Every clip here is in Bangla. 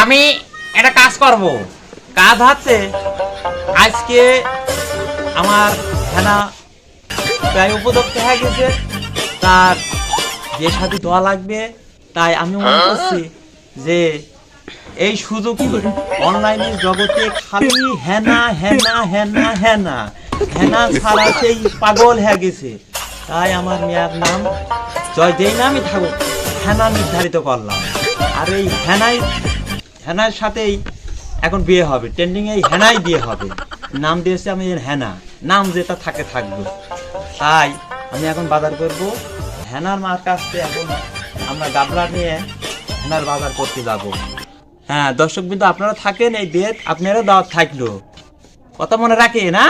আমি একটা কাজ করব। কাজ হচ্ছে আজকে আমার হেনা প্রায় উপযুক্ত হয়ে গেছে। তার যে সাথে দোয়া লাগবে, তাই আমি মনে করছি যে এই সুযোগ অনলাইনের জগতে খালি হেনা হেনা হেনা হেনা। হেনা ছাড়া সেই পাগল হয়ে গেছে। তাই আমার মেয়ের নাম জয় যেই নামই থাকুক হেনা নির্ধারিত করলাম। আর এই হেনাই হেনার সাথেই এখন বিয়ে হবে। ট্রেন্ডিং এই হেনাই বিয়ে হবে। নাম দিয়েছে আমি এর হেনা নাম যেটা থাকে থাকবে। তাই আমি এখন বাজার করব। হেনার মার কাছ থেকে এখন আমরা গাবলা নিয়ে হেনার বাজার করতে যাব। হ্যাঁ দর্শক বিন্দু আপনারা থাকেন এই ডেট আপনারা দাওয়াত থাকল। কথা মনে রাখে না?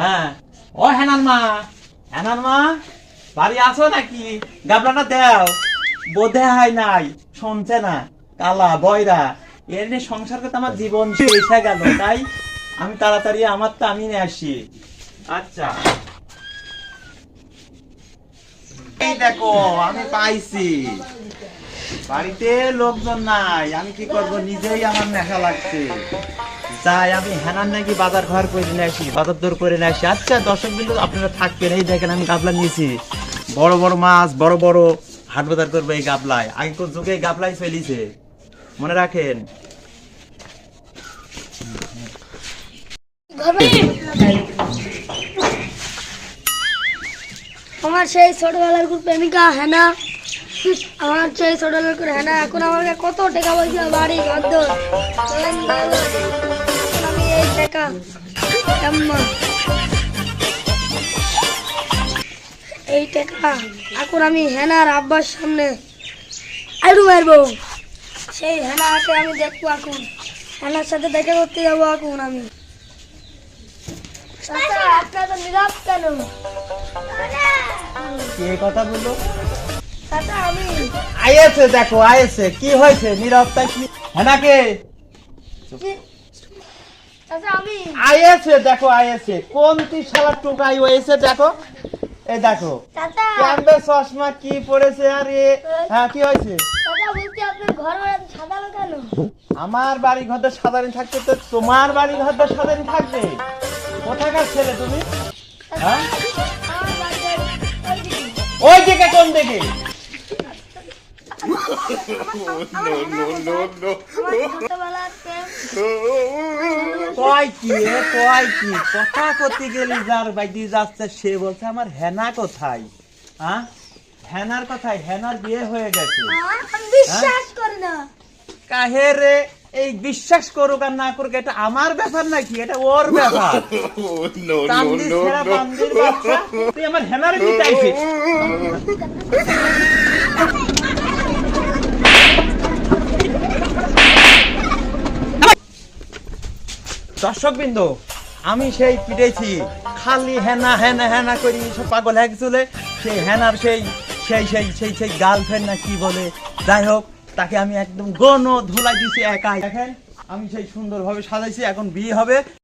হ্যাঁ। ও হেনার মা। হেনার মা বাড়ি আছো নাকি? গাবলাটা দেও। বোধে হয় নাই। শুনছে না। কালা, বয়রা। এর নিয়ে সংসার করতে আমার জীবন হয়ে গেল, তাই আমি তাড়াতাড়ি আমার তো আমি নিয়ে আসি। আচ্ছা। এই দেখো, আমি পাইছি। বাড়িতে লোকজন নাই, আমি কি করব? নিজেই আমার নেশা লাগছে। যাই, আমি হেনার নাকি বাজার ঘর করে নিয়ে আসি, বাজার দর করে নিয়ে আসি। আচ্ছা দর্শক বিন্দু, আপনারা থাকবেন। এই দেখেন, আমি গাবলা নিয়েছি। বড় বড় মাছ, বড় বড় হাট বাজার করব এই গাবলায়। আগে কোন যুগে গাবলাই ফেলিছে? মনে রাখেন। আমার সেই ছোটবেলার খুব প্রেমিকা হেনা। আমার সেই ছোটবেলার করে হেনা। এখন আমাকে কত টাকা পয়সা, বাড়ি ঘর আমি এই টাকা। এই টাকা। এখন আমি হেনার আব্বার সামনে আলু মারবো। সেই হেনাকে আমি দেখব এখন। হেনার সাথে দেখা করতে যাব এখন আমি। আপনার কেন? কে কথা বলল? আমি আইয়েছে দেখো আইয়েছে কি হয়েছে? নীরবতা কি? হেনাকে আমি আইয়েছে দেখো আইয়েছে কোন তুই শালা টুকাই হয়েছে দেখো। এই দেখো। ক্যাম্বে চশমা কি পড়েছে আর? এ হ্যাঁ কি হয়েছে? ঘর আমার বাড়ি ঘরটা সাধারণ থাকতে তো তোমার বাড়ি ঘরটা সাধারণ থাকবে? কোথাকার ছেলে তুমি? হ্যাঁ। ওই দিকে। কোন দিকে? আমার ছোটবেলার কয় কি এ কয় কি? কথা করতে গেলি যার বাইদি যাচ্ছে সে বলছে আমার হেনা কোথায়? হ্যাঁ হেনার কোথায়? হেনার বিয়ে হয়ে গেছে। বিশ্বাস করি না। কাহে রে এই বিশ্বাস করুক আর না করুক এটা আমার ব্যাপার নাকি? এটা ওর ব্যাপার। চান্দি ছেঁড়া বান্দির বাচ্চা তুই আমার হেনার কি চাইছিস দর্শক বিন্দু আমি সেই পিটেছি খালি হেনা হেনা হেনা করি, সব পাগল হ্যাক চলে সেই হেনার সেই সেই সেই সেই সেই গার্লফ্রেন্ড না কি বলে? যাই হোক, তাকে আমি একদম গণ ধুলাই দিছি একাই। দেখেন, আমি সেই সুন্দরভাবে সাজাইছি, এখন বিয়ে হবে।